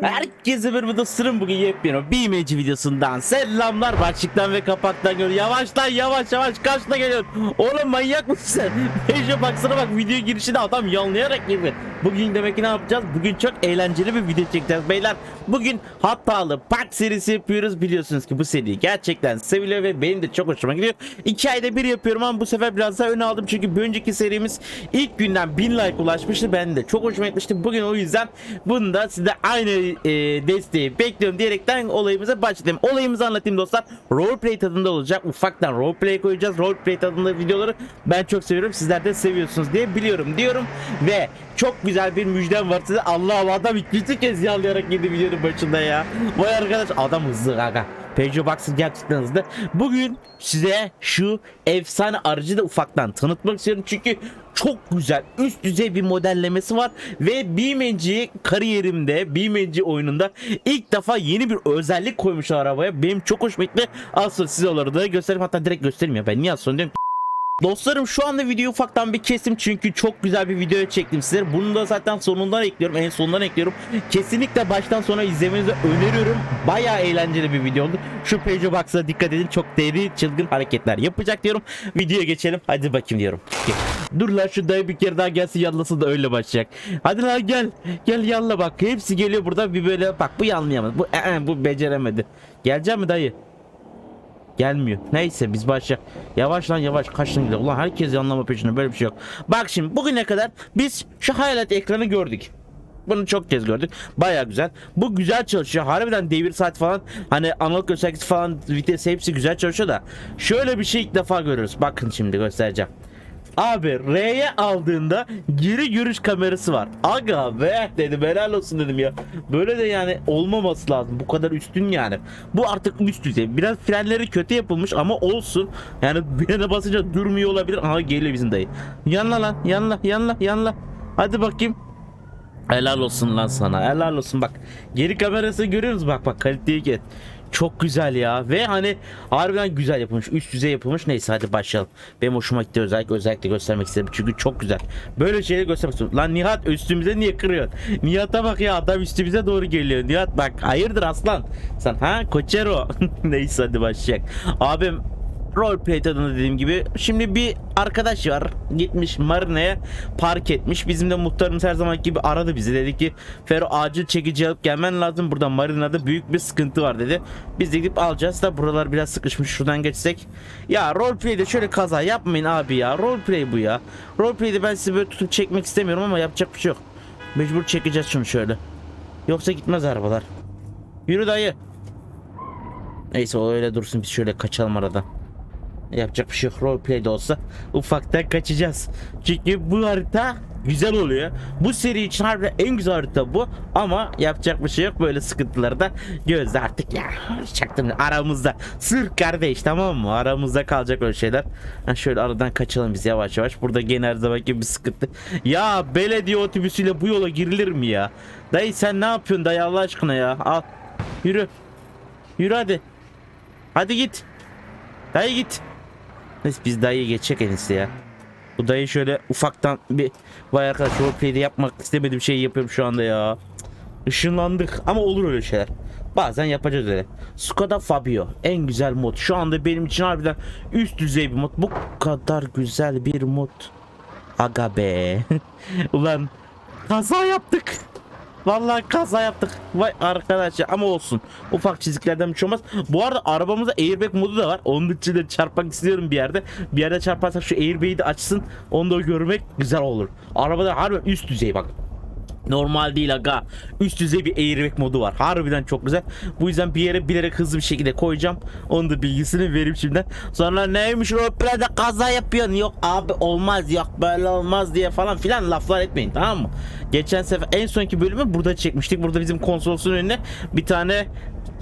Herkese bir sırım bugün yepyeni bir imeci videosundan selamlar. Başlıktan ve kapaktan geliyor. Yavaş lan yavaş yavaş kaçta geliyor. Oğlum manyak mısın sen? Neyse baksana bak video girişinde adam yanlayarak girdi bugün demek ki ne yapacağız bugün çok eğlenceli bir video çekeceğiz beyler bugün hatalı park serisi yapıyoruz biliyorsunuz ki bu seri gerçekten seviliyor ve benim de çok hoşuma gidiyor İki ayda bir yapıyorum ama bu sefer biraz daha öne aldım çünkü bir önceki serimiz ilk günden 1000 like ulaşmıştı ben de çok hoşuma gitmişti bugün o yüzden bunu da size aynı e, desteği bekliyorum diyerekten olayımıza başlayalım. Olayımızı anlatayım dostlar. Roleplay tadında olacak. Ufaktan roleplay koyacağız. Roleplay tadında videoları ben çok seviyorum. Sizler de seviyorsunuz diye biliyorum diyorum. Ve çok güzel bir müjdem var size. Allah'ım adam ikinci kez yanlayarak girdi videonun başında ya. Vay arkadaş adam hızlı kanka. Peugeot Boxer gerçekten hızlı. Bugün size şu efsane aracı da ufaktan tanıtmak istiyorum. Çünkü çok güzel üst düzey bir modellemesi var. Ve BeamNG kariyerimde BeamNG oyununda ilk defa yeni bir özellik koymuş arabaya. Benim çok hoşuma gitti. Az sonra size onları da göstereyim. Hatta direkt göstereyim ya. Ben niye az diyorum? Dostlarım şu anda videoyu ufaktan bir kesim çünkü çok güzel bir video çektim sizlere. Bunu da zaten sonundan ekliyorum. En sonundan ekliyorum. Kesinlikle baştan sona izlemenizi öneriyorum. Bayağı eğlenceli bir video oldu. Şu Peugeot Box'a dikkat edin. Çok deri çılgın hareketler yapacak diyorum. Videoya geçelim. Hadi bakayım diyorum. Dur lan şu dayı bir kere daha gelsin yanlasın da öyle başlayacak. Hadi lan gel. Gel yanla bak. Hepsi geliyor burada bir böyle bak bu yanlayamadı. Bu, ee, bu beceremedi. Gelecek mi dayı? Gelmiyor. Neyse biz başla. Yavaş lan yavaş kaçtın gidiyor. Ulan herkes yanlama peşinde böyle bir şey yok. Bak şimdi bugüne kadar biz şu hayalet ekranı gördük. Bunu çok kez gördük. Baya güzel. Bu güzel çalışıyor. Harbiden devir saat falan hani analog göstergesi falan vites hepsi güzel çalışıyor da. Şöyle bir şey ilk defa görüyoruz. Bakın şimdi göstereceğim. Abi R'ye aldığında geri görüş kamerası var. Aga be dedim helal olsun dedim ya. Böyle de yani olmaması lazım. Bu kadar üstün yani. Bu artık üst düzey. Biraz frenleri kötü yapılmış ama olsun. Yani birine basınca durmuyor olabilir. Aha geliyor bizim dayı. Yanla lan yanla yanla yanla. Hadi bakayım. Helal olsun lan sana. Helal olsun bak. Geri kamerası görüyoruz bak bak kaliteyi get. Çok güzel ya. Ve hani harbiden güzel yapılmış üst düzey yapılmış. Neyse hadi başlayalım. Benim hoşuma gitti. Özellikle özellikle göstermek istedim. Çünkü çok güzel. Böyle şeyleri göstermek istiyorum. Lan Nihat üstümüze niye kırıyorsun? Nihat'a bak ya adam üstümüze doğru geliyor. Nihat bak hayırdır aslan? Sen ha Koçero? Neyse hadi başlayalım. Abim roleplay tadında dediğim gibi. Şimdi bir arkadaş var gitmiş marinaya park etmiş. Bizim de muhtarımız her zaman gibi aradı bizi. Dedi ki Fero acil çekici alıp gelmen lazım. Burada marinada büyük bir sıkıntı var dedi. Biz de gidip alacağız da buralar biraz sıkışmış. Şuradan geçsek. Ya roleplay'de şöyle kaza yapmayın abi ya. Roleplay bu ya. Roleplay'de ben sizi böyle tutup çekmek istemiyorum ama yapacak bir şey yok. Mecbur çekeceğiz şunu şöyle. Yoksa gitmez arabalar. Yürü dayı. Neyse o öyle dursun. Biz şöyle kaçalım aradan. Yapacak bir şey yok. Roleplay de olsa ufaktan kaçacağız. Çünkü bu harita güzel oluyor. Bu seri için harbiden en güzel harita bu. Ama yapacak bir şey yok. Böyle sıkıntıları da gözde artık ya. Çaktım aramızda. Sır kardeş tamam mı? Aramızda kalacak öyle şeyler. Ha şöyle aradan kaçalım biz yavaş yavaş. Burada gene her zamanki bir sıkıntı. Ya belediye otobüsüyle bu yola girilir mi ya? Dayı sen ne yapıyorsun dayı Allah aşkına ya? Al. Yürü. Yürü hadi. Hadi git. Dayı git. Neyse biz dayıyı geçecek en ya. Bu dayı şöyle ufaktan bir vay arkadaş roleplay'de yapmak istemediğim şeyi yapıyorum şu anda ya. Işınlandık ama olur öyle şeyler. Bazen yapacağız öyle. Skoda Fabio en güzel mod. Şu anda benim için harbiden üst düzey bir mod. Bu kadar güzel bir mod. Aga be. Ulan kaza yaptık. Vallahi kaza yaptık. Vay arkadaş ya ama olsun. Ufak çiziklerden bir şey olmaz. Bu arada arabamızda airbag modu da var. Onun için de çarpmak istiyorum bir yerde. Bir yerde çarparsak şu airbag'i de açsın. Onu da görmek güzel olur. Arabada harbiden üst düzey bak. Normal değil aga. Üst düzey bir airbag modu var. Harbiden çok güzel. Bu yüzden bir yere bilerek hızlı bir şekilde koyacağım. Onun da bilgisini vereyim şimdiden. Sonra neymiş roleplay'de kaza yapıyorsun. Yok abi olmaz yok böyle olmaz diye falan filan laflar etmeyin tamam mı? Geçen sefer en sonki bölümü burada çekmiştik. Burada bizim konsolosun önüne bir tane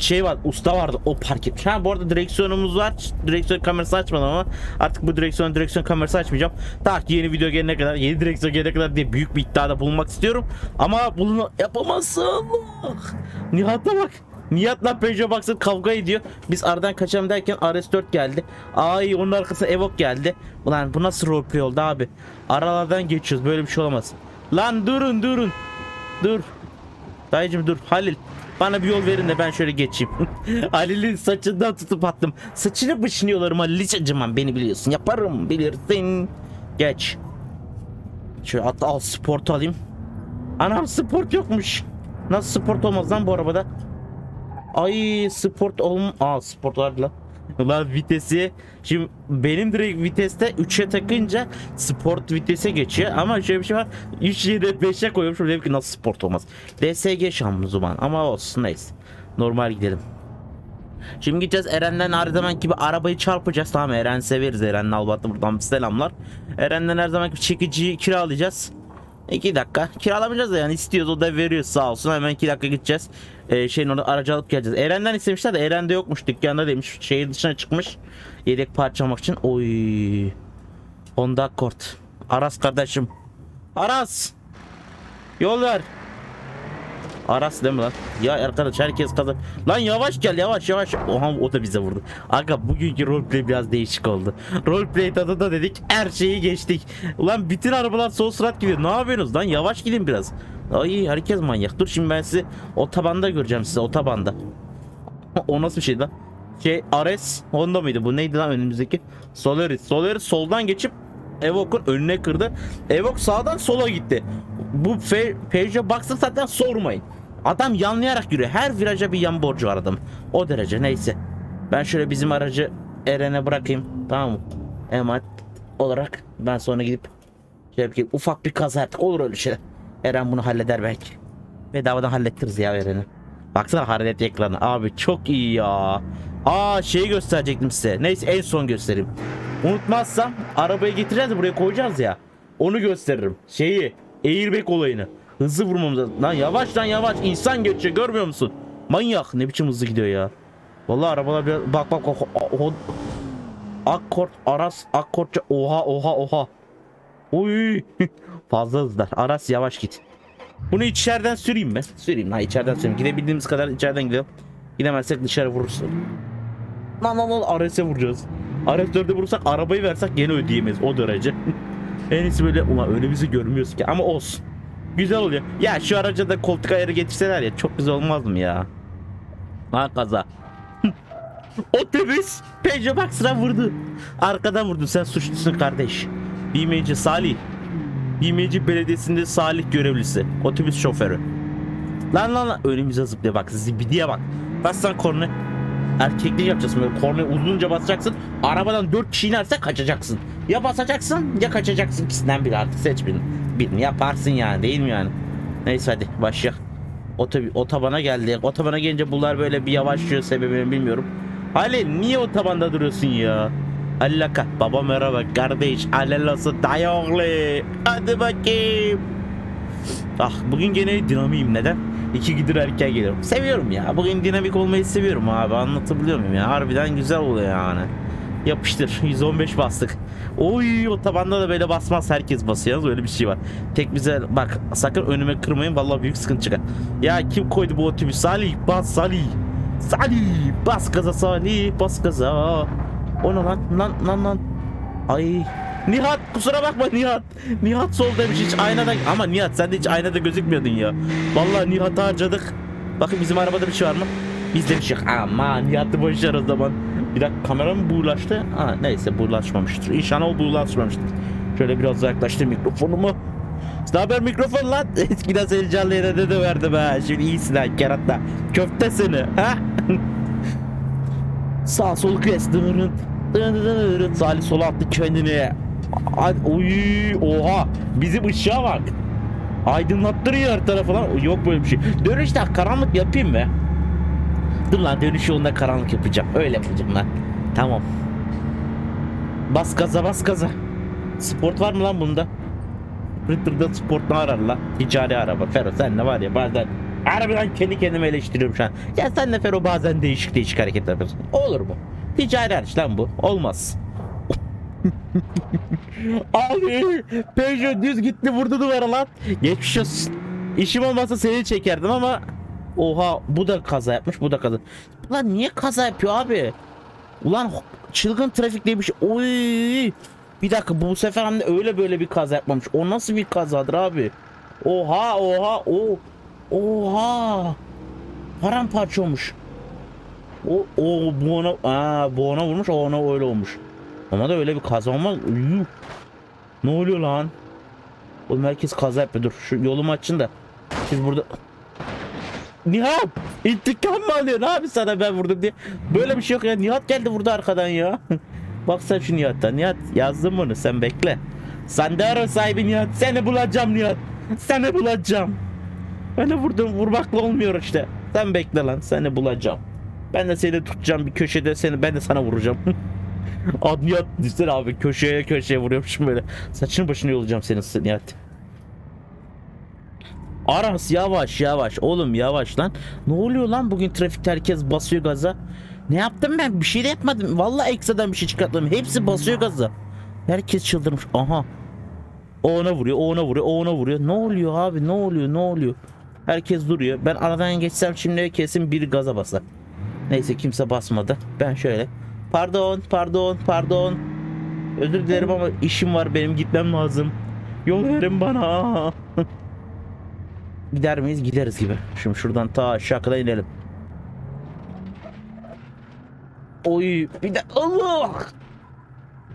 şey var usta vardı o park etmiş. Ha bu arada direksiyonumuz var. Direksiyon kamerası açmadım ama artık bu direksiyon direksiyon kamerası açmayacağım. Ta ki yeni video gelene kadar yeni direksiyon gelene kadar diye büyük bir iddiada bulunmak istiyorum. Ama bunu yapamazsın. Nihat'a bak. Nihat'la Peugeot Boxer kavga ediyor. Biz aradan kaçalım derken RS4 geldi. Ay onun arkasına Evoque geldi. Ulan bu nasıl roleplay oldu abi? Aralardan geçiyoruz böyle bir şey olamaz. Lan durun durun. Dur. Dayıcım dur Halil. Bana bir yol verin de ben şöyle geçeyim. Halil'in saçından tutup attım. Saçını bışınıyorlarım Halil hiç acımam beni biliyorsun. Yaparım bilirsin. Geç. Şöyle at al sport alayım. Anam sport yokmuş. Nasıl sport olmaz lan bu arabada? Ay sport olm... Aa sport var lan. Ulan vitesi şimdi benim direkt viteste 3'e takınca sport vitese geçiyor. Ama şöyle bir şey var 3 yeri 5'e koymuşum dedim ki nasıl sport olmaz? DSG şanzıman ama olsun neyse. Normal gidelim. Şimdi gideceğiz Eren'den her zaman gibi arabayı çarpacağız. Tamam Eren severiz. Eren'le Albat'ta buradan selamlar. Eren'den her zaman gibi çekiciyi kiralayacağız. 2 dakika kiralamayacağız da yani istiyoruz o da veriyor sağ olsun. Hemen 2 dakika gideceğiz ee, şeyin orada aracı alıp geleceğiz. Eren'den istemişler de Eren'de yokmuş. Dükkanda demiş. Şehir dışına çıkmış. Yedek parça almak için. Oy. Honda Accord. Aras kardeşim. Aras! Yol ver Aras değil mi lan? Ya arkadaş herkes kazan. Lan yavaş gel yavaş yavaş. Oha o da bize vurdu. Aga bugünkü roleplay biraz değişik oldu. Roleplay tadında dedik her şeyi geçtik. Ulan bütün arabalar sol surat gidiyor. Ne yapıyorsunuz lan? Yavaş gidin biraz. Ay herkes manyak. Dur şimdi ben sizi otobanda göreceğim size otobanda. o nasıl bir şey lan? Şey Ares Honda mıydı bu neydi lan önümüzdeki? Solaris. Solaris soldan geçip Evoque'un önüne kırdı. Evoque sağdan sola gitti. Bu Peugeot Boxer zaten sormayın. Adam yanlayarak yürüyor. Her viraja bir yan borcu var adam. O derece neyse. Ben şöyle bizim aracı Eren'e bırakayım. Tamam mı? Emanet olarak ben sonra gidip şey yapayım. Ufak bir kaza yaptık. Olur öyle şeyler. Eren bunu halleder belki. Bedavadan hallettiriz ya Eren'i. Baksana hareket ekranı. Abi çok iyi ya. Aa şeyi gösterecektim size. Neyse en son göstereyim. Unutmazsam arabayı getireceğiz buraya koyacağız ya. Onu gösteririm. Şeyi airbag olayını. Hızlı vurmamız lazım. Lan yavaş lan yavaş. İnsan geçiyor görmüyor musun? Manyak. Ne biçim hızlı gidiyor ya. Vallahi arabalar biraz... Bak bak bak. O- Akkord, Aras, Akkordça. Oha oha oha. Uy. Fazla hızlar. Aras yavaş git. Bunu içeriden süreyim mi? Süreyim ha içeriden süreyim. Gidebildiğimiz kadar içeriden gidelim. Gidemezsek dışarı vururuz. Lan lan lan Ares'e vuracağız. Ares 4'e vurursak arabayı versek gene ödeyemeyiz o derece. en iyisi böyle ulan önümüzü görmüyoruz ki ama olsun. Güzel oluyor. Ya şu araca da koltuk ayarı getirseler ya çok güzel olmaz mı ya? Ha kaza. Otobüs Peugeot Boxer'a vurdu. Arkadan vurdu sen suçlusun kardeş. BMC Salih. BMC Belediyesi'nde Salih görevlisi. Otobüs şoförü. Lan lan lan önümüze zıplıyor bak zibidiye bak. Bassan korna. Erkeklik yapacaksın böyle kornaya uzunca basacaksın. Arabadan 4 kişi inerse kaçacaksın. Ya basacaksın ya kaçacaksın. İkisinden biri artık seç birini. Birini yaparsın yani değil mi yani? Neyse hadi başla. Otob otobana geldi. Otobana gelince bunlar böyle bir yavaşlıyor sebebini bilmiyorum. Halil niye otobanda duruyorsun ya? Allaka baba merhaba kardeş alelası dayoğlu hadi bakayım Ah bugün gene dinamiyim neden? İki gidir erken geliyorum. Seviyorum ya. Bugün dinamik olmayı seviyorum abi. Anlatabiliyor muyum ya? Harbiden güzel oluyor yani. Yapıştır. 115 bastık. Oy o tabanda da böyle basmaz. Herkes basıyor. Öyle bir şey var. Tek bize bak sakın önüme kırmayın. Vallahi büyük sıkıntı çıkar. Ya kim koydu bu otobüs? Salih bas Salih. Salih bas gaza Salih bas gaza. O ne lan? Lan lan lan. Ay Nihat kusura bakma Nihat. Nihat sol demiş hiç aynada ama Nihat sen de hiç aynada gözükmüyordun ya. Vallahi Nihat'ı harcadık. Bakın bizim arabada bir şey var mı? Bizde bir şey yok. Ama Nihat'ı boş ver o zaman. Bir dakika kamera mı buğulaştı? Ha neyse buğulaşmamıştır. İnşallah o buğulaşmamıştır. Şöyle biraz uzaklaştır mikrofonumu. Ne haber mikrofon lan? Eskiden seni canlı yayına de verdim ha. Şimdi iyisin ha kerata. Köfte seni ha. Sağ sol kıyas. Salih sola attı kendini. Oy, oha. Bizim ışığa bak. Aydınlattırıyor her tarafı lan. Yok böyle bir şey. Dönüşte karanlık yapayım mı? Dur lan dönüş yolunda karanlık yapacağım. Öyle yapacağım lan. Tamam. Bas gaza bas gaza. Sport var mı lan bunda? Ritter'da sport ne arar lan? Ticari araba. Fero sen ne var ya bazen Harbiden kendi kendime eleştiriyorum şu an. Ya sen de Fero bazen değişik değişik hareketler yapıyorsun. Olur mu? Ticari araç lan bu. Olmaz. Abi Peugeot düz gitti vurdu duvara lan. Geçmiş olsun. İşim olmasa seni çekerdim ama Oha bu da kaza yapmış bu da kaza. Lan niye kaza yapıyor abi? Ulan çılgın trafik diye bir. Oy. Bir dakika bu sefer hem de öyle böyle bir kaza yapmamış. O nasıl bir kazadır abi? Oha oha o. Oha! Paramparça olmuş. O, o bu ona, aa, bu ona vurmuş, o ona öyle olmuş. Ama da öyle bir kaza olmaz. Yuh. Ne oluyor lan? Oğlum herkes kaza yapıyor. Dur şu yolumu açın da. Siz burada... Nihat! İntikam mı alıyorsun abi sana ben vurdum diye. Böyle bir şey yok ya. Nihat geldi vurdu arkadan ya. Bak sen şu Nihat'tan. Nihat yazdım bunu sen bekle. Sandero sahibi Nihat. Seni bulacağım Nihat. Seni bulacağım. Beni vurdum vurmakla olmuyor işte. Sen bekle lan seni bulacağım. Ben de seni tutacağım bir köşede seni ben de sana vuracağım. Ad Nihat düşsene abi köşeye köşeye vuruyormuşum böyle. Saçını başını yolacağım senin Nihat. Aras yavaş yavaş oğlum yavaş lan. Ne oluyor lan bugün trafikte herkes basıyor gaza. Ne yaptım ben? Bir şey de yapmadım. Vallahi ekstradan bir şey çıkartmadım. Hepsi basıyor gaza. Herkes çıldırmış. Aha. O ona vuruyor, o ona vuruyor, o ona vuruyor. Ne oluyor abi? Ne oluyor? Ne oluyor? Herkes duruyor. Ben aradan geçsem şimdi kesin biri gaza basar. Neyse kimse basmadı. Ben şöyle. Pardon, pardon, pardon. Özür dilerim ama işim var benim gitmem lazım. Yol verin bana. Gider miyiz? Gideriz gibi. Şimdi şuradan ta aşağı kadar inelim. Oy bir de Allah!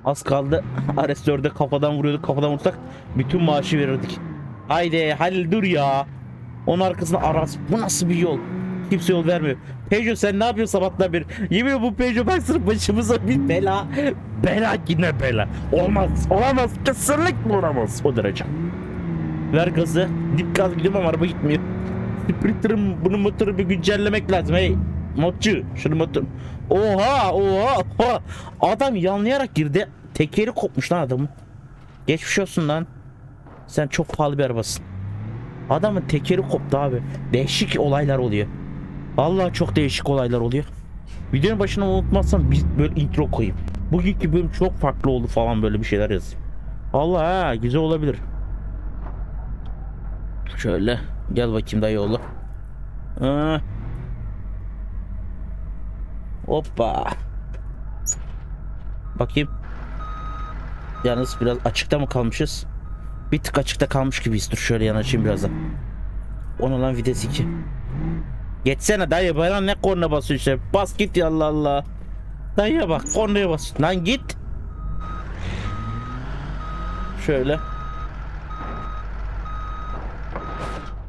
Az kaldı. Ares 4'e kafadan vuruyorduk. Kafadan vursak bütün maaşı verirdik. Haydi Halil dur ya. Onun arkasına Aras. Bu nasıl bir yol? Kimse yol vermiyor. Peugeot sen ne yapıyorsun sabahtan beri? Yemin bu Peugeot baksana başımıza bir bela. Bela yine bela. Olmaz. Olamaz. Kesinlikle olamaz. O derece. Ver gazı. Dip gaz gidiyorum ama araba gitmiyor. Sprinter'ın bunun motoru bir güncellemek lazım. Hey modcu şunu motor. Oha oha oha. Adam yanlayarak girdi. Tekeri kopmuş lan adamın. Geçmiş olsun lan. Sen çok pahalı bir arabasın. Adamın tekeri koptu abi. Değişik olaylar oluyor. Vallahi çok değişik olaylar oluyor. Videonun başına unutmazsam biz böyle intro koyayım. Bugünkü bölüm çok farklı oldu falan böyle bir şeyler yazayım. Allah ha güzel olabilir. Şöyle gel bakayım dayı oğlu. Ha. Hoppa. Bakayım. Yalnız biraz açıkta mı kalmışız? Bir tık açıkta kalmış gibiyiz. Dur şöyle yanaşayım biraz da. Ona lan vites 2. Geçsene dayı bana ne korna basıyor işte. Bas git ya Allah Allah. Dayıya bak kornaya bas. Lan git. Şöyle.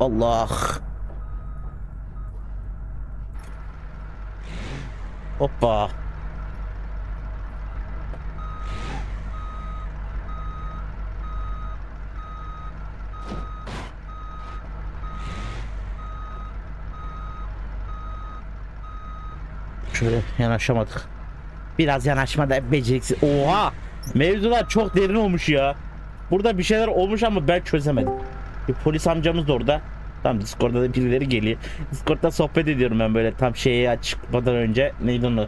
Allah. Hoppa. Şöyle yanaşamadık. Biraz yanaşmada beceriksiz. Oha! Mevzular çok derin olmuş ya. Burada bir şeyler olmuş ama ben çözemedim. Bir polis amcamız da orada. Tam Discord'da da birileri geliyor. Discord'da sohbet ediyorum ben böyle tam şeye çıkmadan önce. Neydi onu?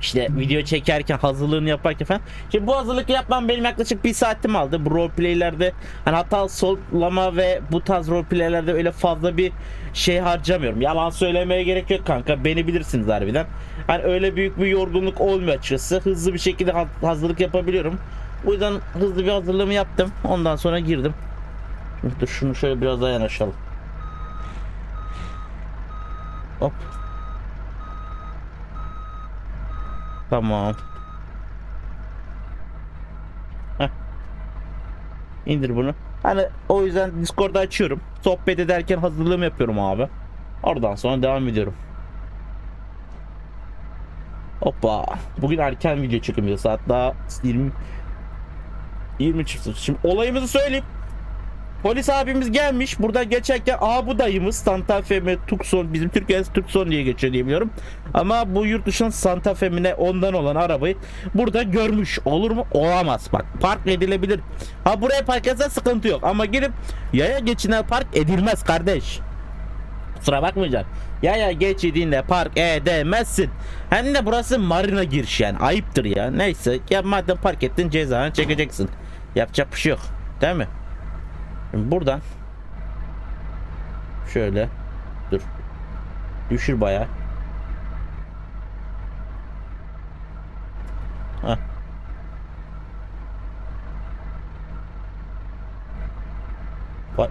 İşte video çekerken hazırlığını yaparken falan. Şimdi bu hazırlık yapmam benim yaklaşık bir saatim aldı. Bu roleplaylerde hani hata sollama ve bu tarz roleplaylerde öyle fazla bir şey harcamıyorum. Yalan söylemeye gerek yok kanka. Beni bilirsiniz harbiden. Hani öyle büyük bir yorgunluk olmuyor açıkçası. Hızlı bir şekilde ha- hazırlık yapabiliyorum. Bu yüzden hızlı bir hazırlığımı yaptım. Ondan sonra girdim. Şimdi dur şunu şöyle biraz daha yanaşalım. Hop. Tamam. Heh. İndir bunu. Hani o yüzden Discord'da açıyorum. Sohbet ederken hazırlığımı yapıyorum abi. Oradan sonra devam ediyorum. Hoppa. Bugün erken video çekimiyor. Saat daha 20 20 çıktı. Şimdi olayımızı söyleyeyim. Polis abimiz gelmiş. Buradan geçerken aa bu dayımız Santa Fe mi Tucson bizim Türkiye'de Tucson diye geçiyor diye biliyorum. Ama bu yurt dışının Santa Fe mi ondan olan arabayı burada görmüş. Olur mu? Olamaz. Bak park edilebilir. Ha buraya park etse sıkıntı yok. Ama girip yaya geçine park edilmez kardeş. Kusura bakmayacaksın. Yaya geçidiğinde park edemezsin. Hem de burası marina giriş yani. Ayıptır ya. Neyse. Ya madem park ettin cezanı çekeceksin. Yapacak bir şey yok. Değil mi? Şimdi buradan şöyle dur. Düşür bayağı.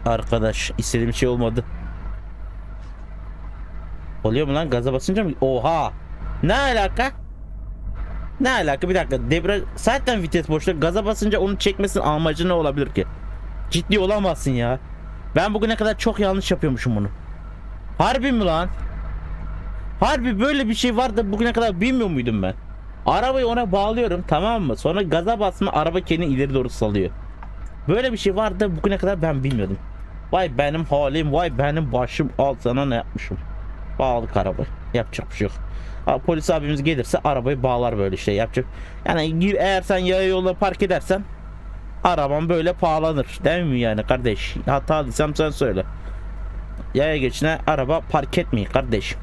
Arkadaş istediğim şey olmadı. Oluyor mu lan gaza basınca mı? Oha. Ne alaka? Ne alaka bir dakika debriyaj zaten vites boşta gaza basınca onu çekmesinin amacı ne olabilir ki? Ciddi olamazsın ya. Ben bugüne kadar çok yanlış yapıyormuşum bunu. Harbi mi lan? Harbi böyle bir şey var da bugüne kadar bilmiyor muydum ben? Arabayı ona bağlıyorum tamam mı? Sonra gaza basma araba kendini ileri doğru salıyor. Böyle bir şey var da bugüne kadar ben bilmiyordum. Vay benim halim vay benim başım al sana ne yapmışım. Bağladık arabayı. Yapacak bir şey yok. Polis abimiz gelirse arabayı bağlar böyle işte yapacak. Yani eğer sen yaya yolda park edersen araban böyle bağlanır. Değil mi yani kardeş? Hatalıysam sen söyle. Yaya geçine araba park etmeyin kardeş.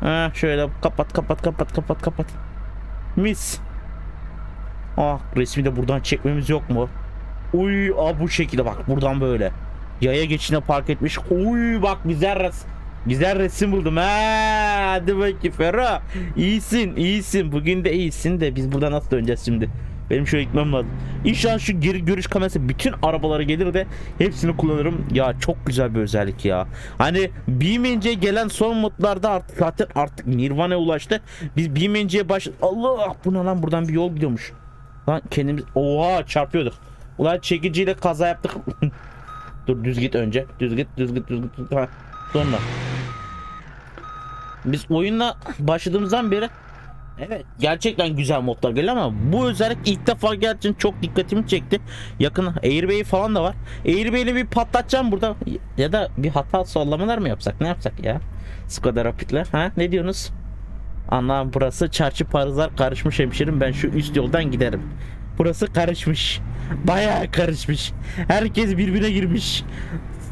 Ha, şöyle kapat kapat kapat kapat kapat. Mis. Ah resmi de buradan çekmemiz yok mu? Uy aa, bu şekilde bak buradan böyle. Yaya geçine park etmiş. Uy bak güzel res güzel resim buldum. Ha, hadi bakayım Ferro. İyisin iyisin. Bugün de iyisin de biz buradan nasıl döneceğiz şimdi? Benim şöyle gitmem lazım. İnşallah şu geri görüş kamerası bütün arabalara gelir de hepsini kullanırım. Ya çok güzel bir özellik ya. Hani BeamNG'ye gelen son modlarda artık zaten artık Nirvana'ya ulaştı. Biz BeamNG'ye baş... Allah bu ne lan buradan bir yol gidiyormuş. Lan kendimiz... Oha çarpıyorduk. Ulan çekiciyle kaza yaptık. Dur düz git önce. Düz git düz git düz git. Ha, sonra. Biz oyunla başladığımızdan beri Evet gerçekten güzel modlar geliyor ama bu özellik ilk defa için çok dikkatimi çekti. Yakın Airbag'i falan da var. Airbag'le bir patlatacağım burada. Ya da bir hata sallamalar mı yapsak ne yapsak ya? Skoda Rapid'le ha ne diyorsunuz? Anlam burası çarşı parazlar karışmış hemşerim ben şu üst yoldan giderim. Burası karışmış. Bayağı karışmış. Herkes birbirine girmiş.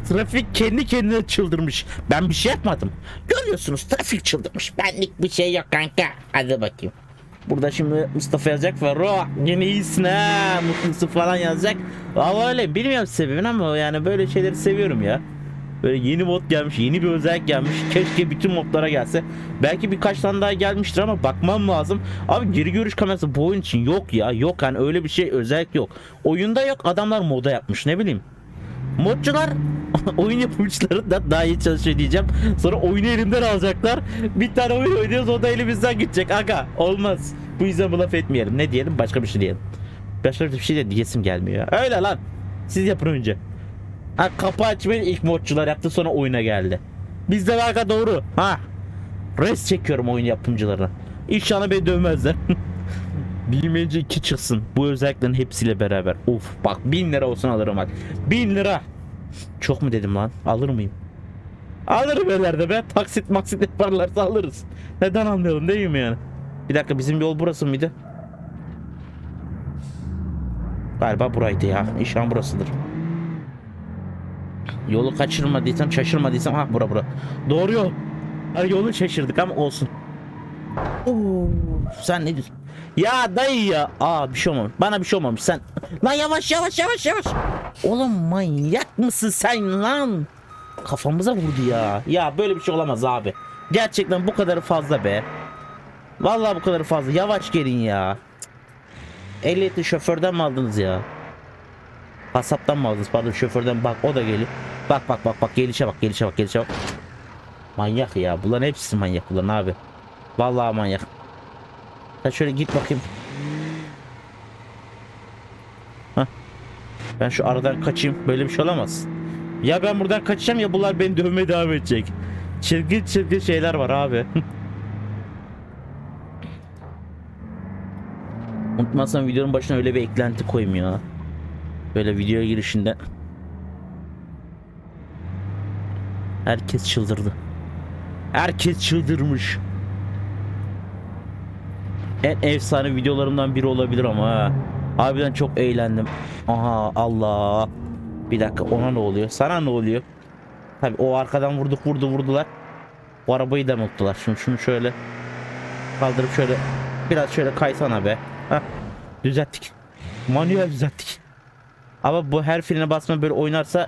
Trafik kendi kendine çıldırmış. Ben bir şey yapmadım. Görüyorsunuz trafik çıldırmış. Benlik bir şey yok kanka. Hadi bakayım. Burada şimdi Mustafa yazacak ve Ro yine iyisin ha mutlusun falan yazacak. Ama öyle bilmiyorum sebebini ama yani böyle şeyleri seviyorum ya. Böyle yeni mod gelmiş, yeni bir özellik gelmiş. Keşke bütün modlara gelse. Belki birkaç tane daha gelmiştir ama bakmam lazım. Abi geri görüş kamerası bu oyun için yok ya. Yok hani öyle bir şey özellik yok. Oyunda yok adamlar moda yapmış ne bileyim. Modcular oyun yapımcıları da daha iyi çalışıyor diyeceğim. Sonra oyunu elimden alacaklar. Bir tane oyun oynuyoruz o da elimizden gidecek. Aga olmaz. Bu yüzden bu laf etmeyelim. Ne diyelim? Başka bir şey diyelim. Başka bir şey de diyesim gelmiyor. Öyle lan. Siz yapın önce. Ha kapı açmayı ilk modcular yaptı sonra oyuna geldi. Bizde de aga doğru. Ha. Res çekiyorum oyun yapımcılarına. İnşallah beni dövmezler. Bilmeyince 2 çıksın. Bu özelliklerin hepsiyle beraber. Of bak 1000 lira olsun alırım bak. 1000 lira. Çok mu dedim lan? Alır mıyım? Alırım evlerde be. Taksit maksit yaparlarsa alırız. Neden almayalım değil mi yani? Bir dakika bizim yol burası mıydı? Galiba buraydı ya. İnşallah burasıdır. Yolu kaçırmadıysam şaşırmadıysam ha bura bura. Doğru yol. Ha, yolu şaşırdık ama olsun. Oo, sen ne diyorsun? Ya dayı ya. Aa bir şey olmamış. Bana bir şey olmamış. Sen lan yavaş yavaş yavaş yavaş. Oğlum manyak mısın sen lan? Kafamıza vurdu ya. Ya böyle bir şey olamaz abi. Gerçekten bu kadar fazla be. Vallahi bu kadar fazla. Yavaş gelin ya. Ehliyeti şoförden mi aldınız ya? Kasaptan mı aldınız? Pardon şoförden bak o da geliyor. Bak bak bak bak gelişe bak gelişe bak gelişe bak. Manyak ya. Bunların hepsi manyak bunların abi. Vallahi manyak. Sen şöyle git bakayım. Hah. Ben şu aradan kaçayım. Böyle bir şey olamaz. Ya ben buradan kaçacağım ya bunlar beni dövmeye devam edecek. Çirkin çirkin şeyler var abi. Unutmazsan videonun başına öyle bir eklenti koyayım ya. Böyle video girişinde. Herkes çıldırdı. Herkes çıldırmış. En efsane videolarımdan biri olabilir ama ha. Harbiden çok eğlendim. Aha Allah. Bir dakika ona ne oluyor? Sana ne oluyor? Tabi o arkadan vurduk vurdu vurdular. Bu arabayı da unuttular. Şimdi şunu şöyle kaldırıp şöyle biraz şöyle kaysana be. Heh, düzelttik. Manuel düzelttik. Ama bu her frene basma böyle oynarsa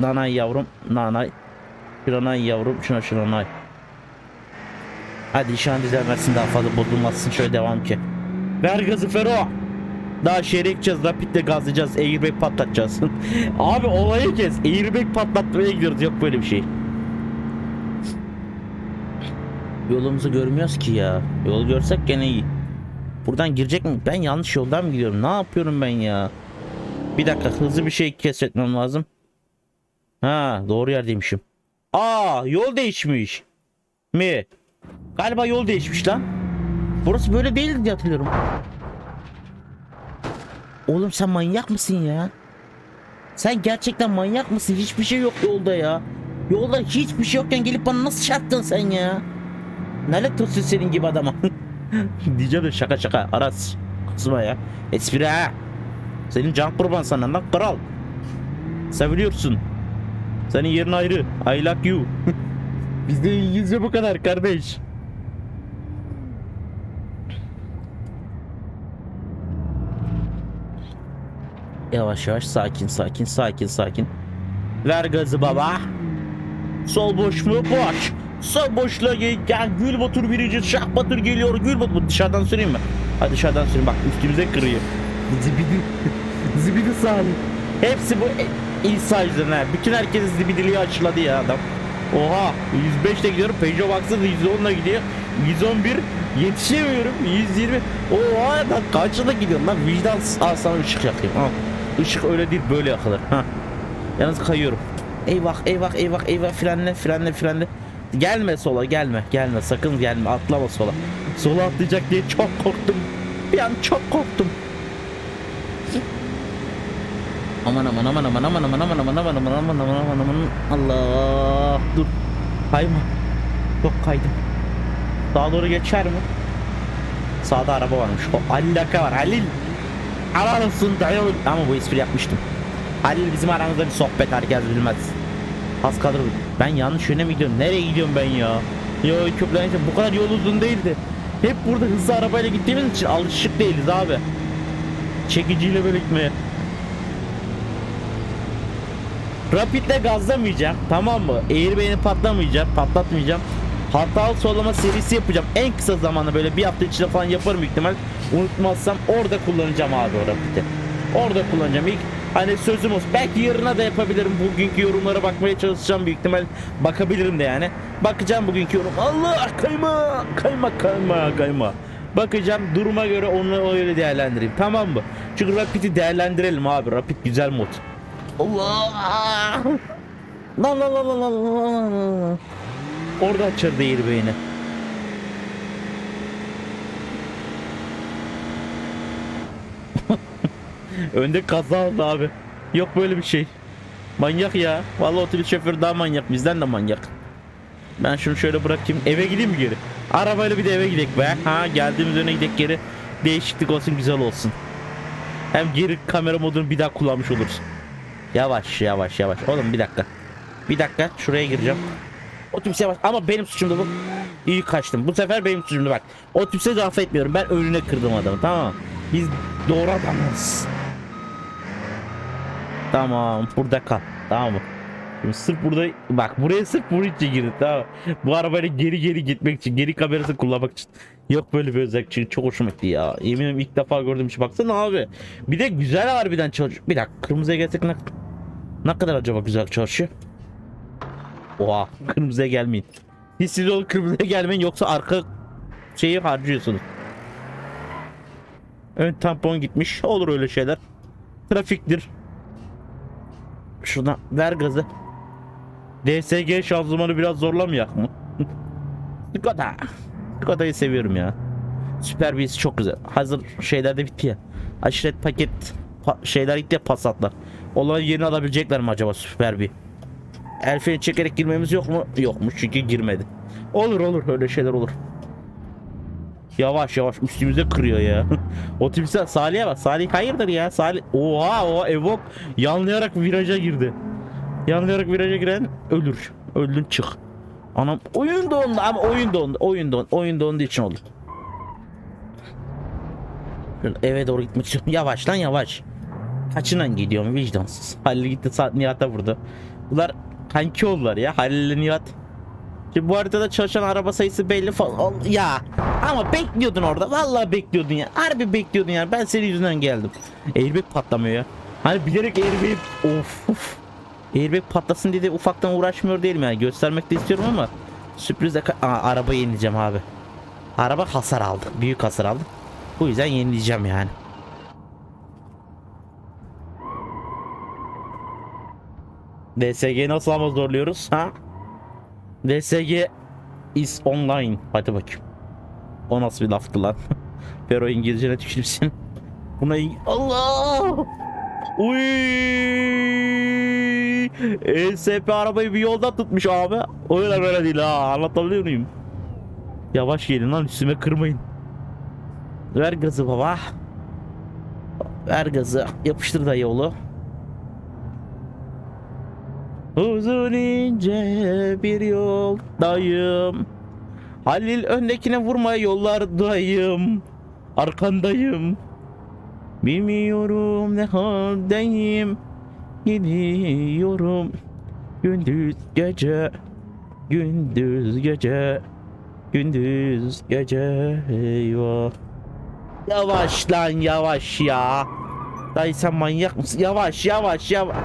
nanay yavrum nanay. Şuranay yavrum şuna şuranay. Hadi an düzelmezsin daha fazla bozulmazsın şöyle devam ki. Ver gazı Fero. Daha şehre gideceğiz Rapid'le gazlayacağız airbag patlatacağız. Abi olayı kes airbag patlatmaya gidiyoruz yok böyle bir şey. Yolumuzu görmüyoruz ki ya. Yol görsek gene iyi. Buradan girecek mi? Ben yanlış yoldan mı gidiyorum? Ne yapıyorum ben ya? Bir dakika hızlı bir şey kesetmem lazım. Ha doğru yerdeymişim. Aa yol değişmiş. Mi? Galiba yol değişmiş lan. Burası böyle değildi diye hatırlıyorum. Oğlum sen manyak mısın ya? Sen gerçekten manyak mısın? Hiçbir şey yok yolda ya. Yolda hiçbir şey yokken gelip bana nasıl çarptın sen ya? Lanet olsun senin gibi adama. Diyeceğim şaka şaka Aras. Kızma ya. Espri ha. Senin can kurban sana lan kral. Seviliyorsun. Senin yerin ayrı. I like you. Bizde İngilizce bu kadar kardeş. Yavaş yavaş sakin sakin sakin sakin. Ver gazı baba. Sol boş mu? Boş. Sol boşluğa gel. Gül Batur birinci. Şah Batur geliyor. Gül Batur. Dışarıdan süreyim mi? Hadi dışarıdan süreyim. Bak üstümüze kırıyor. Zibidi. Zibidi Salih. Hepsi bu e, yüzünden. ha. Bütün herkes zibidiliği açıkladı ya adam. Oha 105 ile gidiyorum. Peugeot baksana 110 ile gidiyor. 111 yetişemiyorum. 120. Oha lan kaçla gidiyorsun lan vicdan sana ışık yakayım. Al. Işık öyle değil böyle yakılır. Ha. Yalnız kayıyorum. Eyvah eyvah eyvah eyvah frenle frenle frenle. Gelme sola gelme gelme sakın gelme atlama sola. Sola atlayacak diye çok korktum. Bir an çok korktum. Aman aman aman aman aman aman aman aman aman aman aman aman aman aman Allah dur kayma çok kaydım sağa doğru geçer mi sağda araba varmış o allaka var Halil Alan olsun dayı ama bu espri yapmıştım Halil bizim aramızda bir sohbet herkes bilmez Az kalır ben yanlış yöne mi gidiyorum nereye gidiyorum ben ya ya köprüden bu kadar yol uzun değildi hep burada hızlı arabayla gittiğimiz için alışık değiliz abi çekiciyle böyle gitmeye Rapid'le gazlamayacağım tamam mı? Airbag'ini patlamayacağım, patlatmayacağım. Hatalı sollama serisi yapacağım. En kısa zamanda böyle bir hafta içinde falan yaparım büyük ihtimal. Unutmazsam orada kullanacağım abi o Rapid'i. Orada kullanacağım ilk. Hani sözüm olsun. Belki yarına da yapabilirim. Bugünkü yorumlara bakmaya çalışacağım büyük ihtimal. Bakabilirim de yani. Bakacağım bugünkü yorum. Allah kayma, kayma, kayma, kayma. Bakacağım duruma göre onu öyle değerlendireyim. Tamam mı? Çünkü Rapid'i değerlendirelim abi. Rapid güzel mod. Allah! Lan lan lan lan lan. Orada açır değil beyni. Önde kaza oldu abi. Yok böyle bir şey. Manyak ya. Vallahi otobüs şoförü daha manyak. Bizden de manyak. Ben şunu şöyle bırakayım. Eve gideyim mi geri? Arabayla bir de eve gidelim be. Ha geldiğimiz yöne gidelim geri. Değişiklik olsun güzel olsun. Hem geri kamera modunu bir daha kullanmış oluruz. Yavaş yavaş yavaş. Oğlum bir dakika. Bir dakika şuraya gireceğim. Otobüse yavaş ama benim suçumdu bu. İyi kaçtım. Bu sefer benim suçumdu bak. Otobüse de affetmiyorum. Ben önüne kırdım adamı tamam? Biz doğru adamız. Tamam burada kal. Tamam mı? Şimdi sırf burada bak buraya sırf bunun için girdik tamam? Bu arabayla geri geri gitmek için geri kamerası kullanmak için. Yok böyle bir özellik çünkü çok hoşuma gitti ya. Eminim ilk defa gördüğüm şey baksana abi. Bir de güzel harbiden çalışıyor. Bir dakika kırmızıya gelsek ne, ne kadar acaba güzel çalışıyor? Oha kırmızıya gelmeyin. Hiç siz o kırmızıya gelmeyin yoksa arka şeyi harcıyorsunuz. Ön tampon gitmiş. Olur öyle şeyler. Trafiktir. Şuradan ver gazı. DSG şanzımanı biraz zorlamayak mı? Skoda. Skoda'yı seviyorum ya. Süper Biz çok güzel. Hazır şeyler de bitti ya. Aşiret paket pa- şeyler gitti ya Passat'lar. Onların yerini alabilecekler mi acaba Süper bir? El freni çekerek girmemiz yok mu? Yokmuş çünkü girmedi. Olur olur öyle şeyler olur. Yavaş yavaş üstümüze kırıyor ya. Otobüse Salih'e bak. Salih hayırdır ya? Salih oha oha Evok yanlayarak viraja girdi. Yanlayarak viraja giren ölür. Öldün çık. Anam oyun dondu ama oyun dondu. Oyun dondu. Oyun donduğu için oldu. Eve doğru gitmek istiyorum. Yavaş lan yavaş. Kaçına gidiyorum vicdansız. Halil gitti saat Nihat'a vurdu. Bunlar kanki oldular ya Halil ile Nihat. Şimdi bu haritada çalışan araba sayısı belli falan. Ya ama bekliyordun orada. Vallahi bekliyordun ya. Harbi bekliyordun ya. Ben senin yüzünden geldim. Airbag patlamıyor ya. Hani bilerek airbag of of. Airbag patlasın diye de ufaktan uğraşmıyor değilim yani. Göstermek de istiyorum ama Sürpriz de ka- Aa, arabayı yenileyeceğim abi. Araba hasar aldı. Büyük hasar aldı. Bu yüzden yenileyeceğim yani. DSG nasıl ama zorluyoruz ha? DSG is online. Hadi bakayım. O nasıl bir laftı lan? Pero İngilizcene tükürürsün. Buna İng- Allah! Uy! ESP arabayı bir yolda tutmuş abi. Öyle böyle değil ha. Anlatabiliyor muyum? Yavaş gelin lan üstüme kırmayın. Ver gazı baba. Ver gazı. Yapıştır da yolu. Uzun ince bir yoldayım. Halil öndekine vurma yollardayım. Arkandayım. Bilmiyorum ne haldeyim. Gidiyorum. Gündüz gece. Gündüz gece. Gündüz gece. Eyvah. Yavaş lan yavaş ya. Dayı sen manyak mısın? Yavaş yavaş yavaş.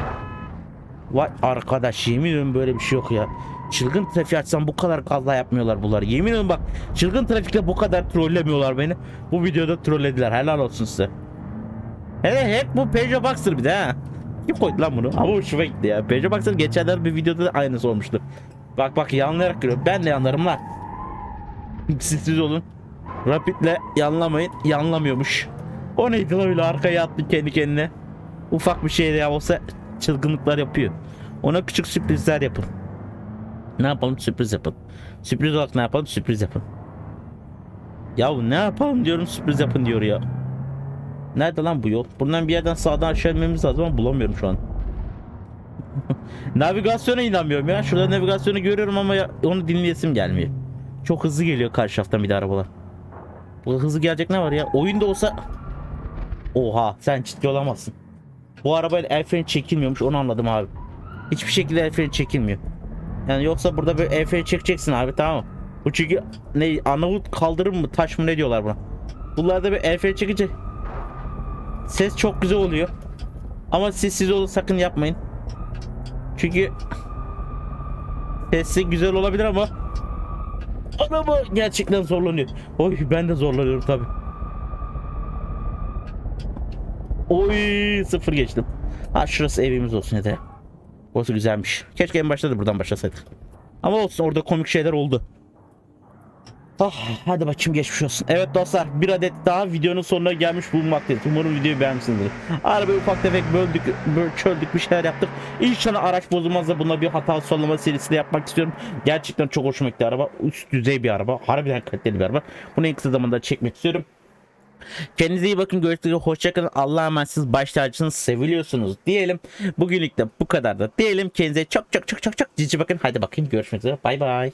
Vay arkadaş yemin ediyorum böyle bir şey yok ya. Çılgın trafik açsam bu kadar kaza yapmıyorlar bunlar. Yemin ediyorum bak çılgın trafikte bu kadar trollemiyorlar beni. Bu videoda trollediler helal olsun size. Hele hep bu Peugeot Boxer bir de ha. Kim koydu lan bunu? Ama hoşuma gitti ya. Peugeot Boxer geçenler bir videoda da aynısı olmuştu. Bak bak yanlayarak geliyor. Ben de yanlarım lan. Siz siz olun. Rapid'le yanlamayın. Yanlamıyormuş. O neydi lan öyle arkaya attı kendi kendine. Ufak bir şey de ya olsa çılgınlıklar yapıyor. Ona küçük sürprizler yapın. Ne yapalım sürpriz yapın. Sürpriz olarak ne yapalım sürpriz yapın. Ya ne yapalım diyorum sürpriz yapın diyor ya. Nerede lan bu yol? Buradan bir yerden sağdan aşağı inmemiz lazım ama bulamıyorum şu an. Navigasyona inanmıyorum ya. Şurada navigasyonu görüyorum ama onu dinleyesim gelmiyor. Çok hızlı geliyor karşı taraftan bir de arabalar. Bu hızlı gelecek ne var ya? Oyunda olsa... Oha sen ciddi olamazsın. Bu arabayla el freni çekilmiyormuş onu anladım abi. Hiçbir şekilde el freni çekilmiyor. Yani yoksa burada böyle el freni çekeceksin abi tamam mı? Bu çünkü ne Arnavut kaldırım mı taş mı ne diyorlar buna. Bunlarda bir el freni çekince ses çok güzel oluyor. Ama siz siz olun sakın yapmayın. Çünkü sesi güzel olabilir ama araba gerçekten zorlanıyor. Oy ben de zorlanıyorum tabi. Oy sıfır geçtim. Ha şurası evimiz olsun ya da. Burası güzelmiş. Keşke en başta da buradan başlasaydık. Ama olsun orada komik şeyler oldu. Ah, hadi bakayım geçmiş olsun. Evet dostlar bir adet daha videonun sonuna gelmiş bulunmaktayız. Umarım videoyu beğenmişsinizdir. Arabayı ufak tefek böldük, böl çöldük bir şeyler yaptık. İnşallah araç bozulmaz da buna bir hata sonlama serisi de yapmak istiyorum. Gerçekten çok hoşuma gitti araba. Üst düzey bir araba. Harbiden kaliteli bir araba. Bunu en kısa zamanda çekmek istiyorum. Kendinize iyi bakın. Görüşmek üzere. Hoşçakalın. Allah'a emanetsiniz. Baş tacısınız. Seviliyorsunuz diyelim. Bugünlük de bu kadar da diyelim. Kendinize çok çok çok çok çok cici bakın. Hadi bakayım. Görüşmek üzere. Bay bay.